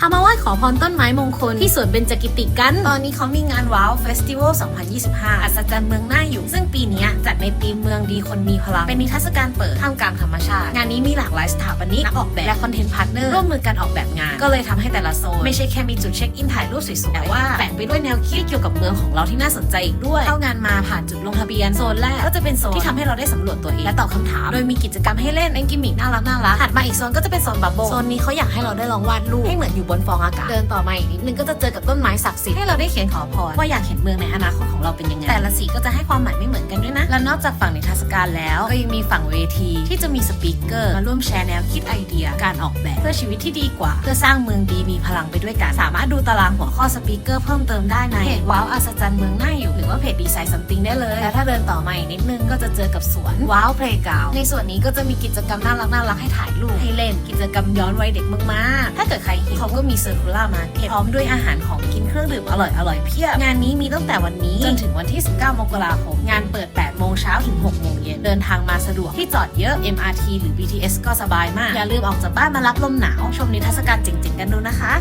พามาไหว้ขอพรต้นไม้มงคลที่สวนเบญจกิติกัน ตอนนี้เขามีงานว้าวเฟสติวัล 2025 อัศจรรย์เมืองหน่าอยู่ ซึ่งปีนี้จัดในธีมเมืองดีคนมีพลัง เป็นนิทรรศการเปิดท่ามกลางธรรมชาติ งานนี้มีหลากหลายสถาปนิกนักออกแบบและคอนเทนต์พาร์ทเนอร์ร่วมมือกันออกแบบงาน ก็เลยทำให้แต่ละโซน ไม่ใช่แค่มีจุดเช็คอินถ่ายรูปสวยๆแต่ว่าแฝงไปด้วยแนวคิดเกี่ยวกับเมืองของเราที่น่าสนใจอีกด้วยเข้างานมาผ่านจุดียนโซนแรกก็จะเป็นโซนที่ทำให้เราได้สำรวจตัวเองและตอบคำถาม โดยมีกิจกรรมให้เล่นเป็นกิมมิคน่ารักน่ารักถัดมาอีกโซนก็จะเป็นโซนบับเบิ้ลโซนนี้เขาอยากให้เราได้ลองวาดรูปให้เหมือนอยู่บนฟองอากาศเดินต่อมาอีกนิดนึงก็จะเจอกับต้นไม้ศักดิ์สิทธิ์ให้เราได้เขียนขอพรว่าอยากเห็นเมืองในอนาคตของเราเป็นยังไงแต่ละสีก็จะให้ความหมายไม่เหมือนกันด้วยนะและนอกจากฝั่งนิทรรศการแล้วก็ยังมีฝั่งเวทีที่จะมีสปีกเกอร์มาร่วมแชร์แนวคิดไอเดีย การออกแบบเพื่อชีวิตที่ดีกว่า เพื่อสร้างเมืองดีมีพลังไปด้วยกันสามารถดูตารางหัวข้อสปีกเกอร์เพิ่มเติมได้ในเพจว้าวอัศจรรย์เมืองน่าอยู่ รือว่าเพจดีไซน์ซัมติงได้เลย และถ้าเดินต่อมาอีกนิดนึงก็จะเจอกับสวนว้าวเพลย์กราในส่วนนี้ก็จะมีกิจกรรมน่ารักน่ารักให้ถ่ายรูปให้เล่น กิจกรรมย้อนวัยเด็กมากๆ ถ้าเกิดใครหิวเขาก็มีเซอร์คูล่ามาเก็ตพร้อมด้วยอาหารของกินเครื่องดื่มอร่อยอร่อยเพียบ งานนี้มีตั้งแต่วันนี้ จนถึงวันที่ 19 มกราคม งานเปิด 8 โมงเช้าถึง 6 โมงเย็น เดินทางมาสะดวกที่จอดเยอะ MRT หรือ BTS ก็สบายมาก อย่าลืมออกจากบ้านมารับลมหนาว ชมนิทรรศการเจ๋งๆกันดูนะคะ